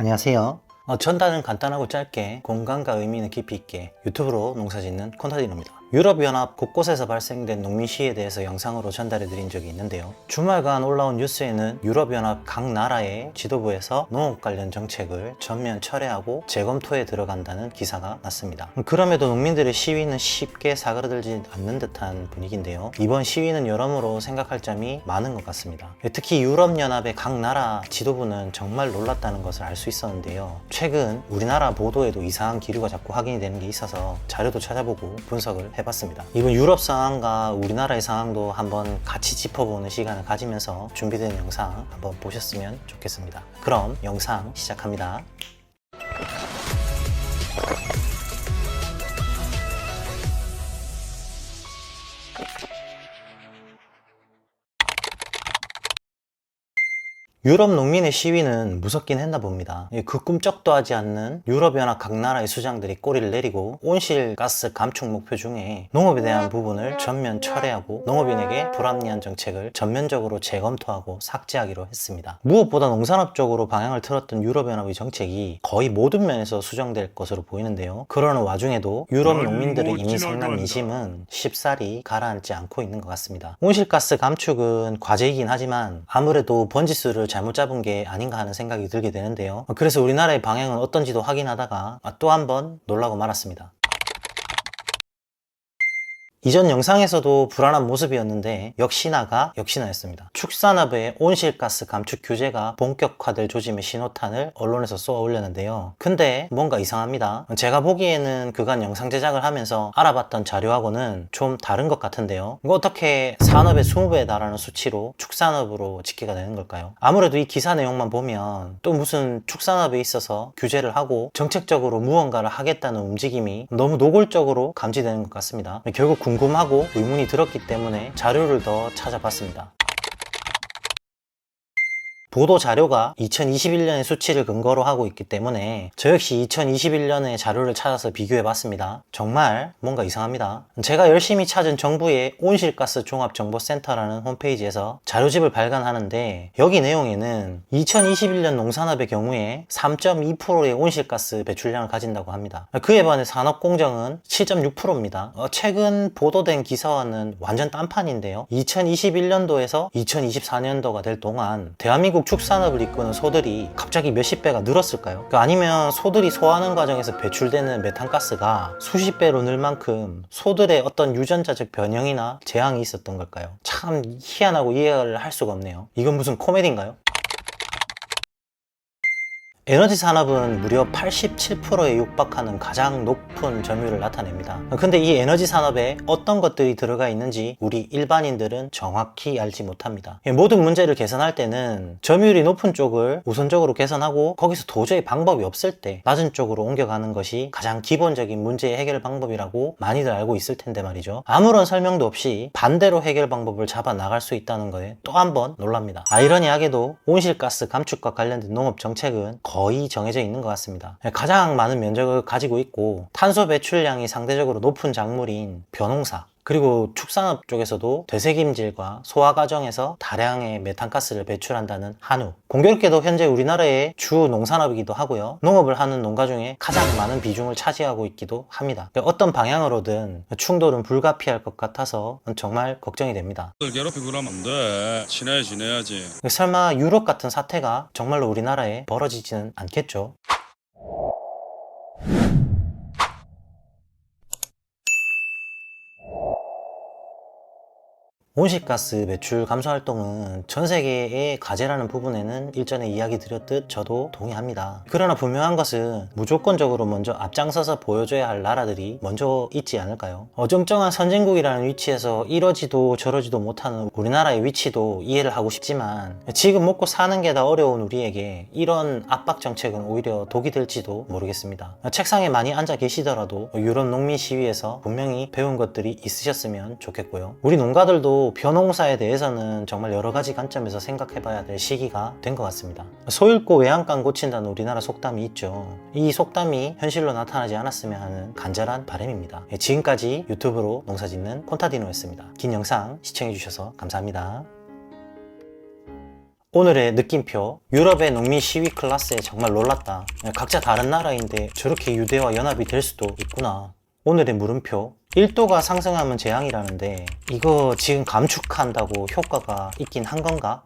안녕하세요. 어, 전단은 간단하고 짧게 공간과 의미는 깊이 있게 유튜브로 농사 짓는 콘타디노입니다. 유럽연합 곳곳에서 발생된 농민 시위에 대해서 영상으로 전달해 드린 적이 있는데요. 주말간 올라온 뉴스에는 유럽연합 각 나라의 지도부에서 농업 관련 정책을 전면 철회하고 재검토에 들어간다는 기사가 났습니다. 그럼에도 농민들의 시위는 쉽게 사그라들지 않는 듯한 분위기인데요. 이번 시위는 여러모로 생각할 점이 많은 것 같습니다. 특히 유럽연합의 각 나라 지도부는 정말 놀랐다는 것을 알 수 있었는데요. 최근 우리나라 보도에도 이상한 기류가 자꾸 확인이 되는 게 있어서 자료도 찾아보고 분석을 해봤습니다. 이번 유럽 상황과 우리나라의 상황도 한번 같이 짚어보는 시간을 가지면서 준비된 영상 한번 보셨으면 좋겠습니다. 그럼 영상 시작합니다. 유럽 농민의 시위는 무섭긴 했나 봅니다. 그 꿈쩍도 하지 않는 유럽연합 각 나라의 수장들이 꼬리를 내리고 온실가스 감축 목표 중에 농업에 대한 부분을 전면 철회하고 농업인에게 불합리한 정책을 전면적으로 재검토하고 삭제하기로 했습니다. 무엇보다 농산업 쪽으로 방향을 틀었던 유럽연합의 정책이 거의 모든 면에서 수정될 것으로 보이는데요. 그러는 와중에도 유럽 농민들의 이미 생난 민심은 쉽사리 가라앉지 않고 있는 것 같습니다. 온실가스 감축은 과제이긴 하지만 아무래도 번지수를 잘못 잡은 게 아닌가 하는 생각이 들게 되는데요. 그래서 우리나라의 방향은 어떤지도 확인하다가 또 한 번 놀라고 말았습니다. 이전 영상에서도 불안한 모습이었는데 역시나가 역시나였습니다. 축산업의 온실가스 감축 규제가 본격화될 조짐의 신호탄을 언론에서 쏘아 올렸는데요. 근데 뭔가 이상합니다. 제가 보기에는 그간 영상 제작을 하면서 알아봤던 자료하고는 좀 다른 것 같은데요. 이거 어떻게 산업의 20배에 달하는 수치로 축산업으로 집계가 되는 걸까요? 아무래도 이 기사 내용만 보면 또 무슨 축산업에 있어서 규제를 하고 정책적으로 무언가를 하겠다는 움직임이 너무 노골적으로 감지되는 것 같습니다. 결국 궁금하고 의문이 들었기 때문에 자료를 더 찾아봤습니다. 보도 자료가 2021년의 수치를 근거로 하고 있기 때문에 저 역시 2021년의 자료를 찾아서 비교해 봤습니다. 정말 뭔가 이상합니다. 제가 열심히 찾은 정부의 온실가스 종합정보센터라는 홈페이지에서 자료집을 발간하는데 여기 내용에는 2021년 농산업의 경우에 3.2%의 온실가스 배출량을 가진다고 합니다. 그에 반해 산업공정은 7.6%입니다. 어, 최근 보도된 기사와는 완전 딴판인데요. 2021년도에서 2024년도가 될 동안 대한민국 축산업을 이끄는 소들이 갑자기 몇십 배가 늘었을까요? 그 아니면 소들이 소화하는 과정에서 배출되는 메탄가스가 수십 배로 늘 만큼 소들의 어떤 유전자적 변형이나 재앙이 있었던 걸까요? 참 희한하고 이해를 할 수가 없네요. 이건 무슨 코미디인가요? 에너지 산업은 무려 87%에 육박하는 가장 높은 점유율을 나타냅니다. 근데 이 에너지 산업에 어떤 것들이 들어가 있는지 우리 일반인들은 정확히 알지 못합니다. 모든 문제를 개선할 때는 점유율이 높은 쪽을 우선적으로 개선하고 거기서 도저히 방법이 없을 때 낮은 쪽으로 옮겨가는 것이 가장 기본적인 문제 해결 방법이라고 많이들 알고 있을 텐데 말이죠. 아무런 설명도 없이 반대로 해결 방법을 잡아 나갈 수 있다는 거에 또 한 번 놀랍니다. 아이러니하게도 온실가스 감축과 관련된 농업 정책은 거의 정해져 있는 것 같습니다. 가장 많은 면적을 가지고 있고 탄소 배출량이 상대적으로 높은 작물인 벼농사 그리고 축산업 쪽에서도 되새김질과 소화 과정에서 다량의 메탄가스를 배출한다는 한우. 공교롭게도 현재 우리나라의 주 농산업이기도 하고요. 농업을 하는 농가 중에 가장 많은 비중을 차지하고 있기도 합니다. 어떤 방향으로든 충돌은 불가피할 것 같아서 정말 걱정이 됩니다. 들 괴롭히고 그러면 안 돼. 친해 지내야지. 설마 유럽 같은 사태가 정말로 우리나라에 벌어지지는 않겠죠? 온실가스 배출 감소 활동은 전 세계의 과제라는 부분에는 일전에 이야기 드렸듯 저도 동의합니다. 그러나 분명한 것은 무조건적으로 먼저 앞장서서 보여줘야 할 나라들이 먼저 있지 않을까요? 어정쩡한 선진국이라는 위치에서 이러지도 저러지도 못하는 우리나라의 위치도 이해를 하고 싶지만 지금 먹고 사는 게 다 어려운 우리에게 이런 압박 정책은 오히려 독이 될지도 모르겠습니다. 책상에 많이 앉아 계시더라도 유럽 농민 시위에서 분명히 배운 것들이 있으셨으면 좋겠고요. 우리 농가들도 벼농사에 대해서는 정말 여러 가지 관점에서 생각해 봐야 될 시기가 된 것 같습니다. 소 읽고 외양간 고친다는 우리나라 속담이 있죠. 이 속담이 현실로 나타나지 않았으면 하는 간절한 바람입니다. 예, 지금까지 유튜브로 농사짓는 콘타디노였습니다. 긴 영상 시청해 주셔서 감사합니다. 오늘의 느낌표 유럽의 농민 시위 클라스에 정말 놀랐다 각자 다른 나라인데 저렇게 유대와 연합이 될 수도 있구나 오늘의 물음표 1도가 상승하면 재앙이라는데 이거 지금 감축한다고 효과가 있긴 한 건가?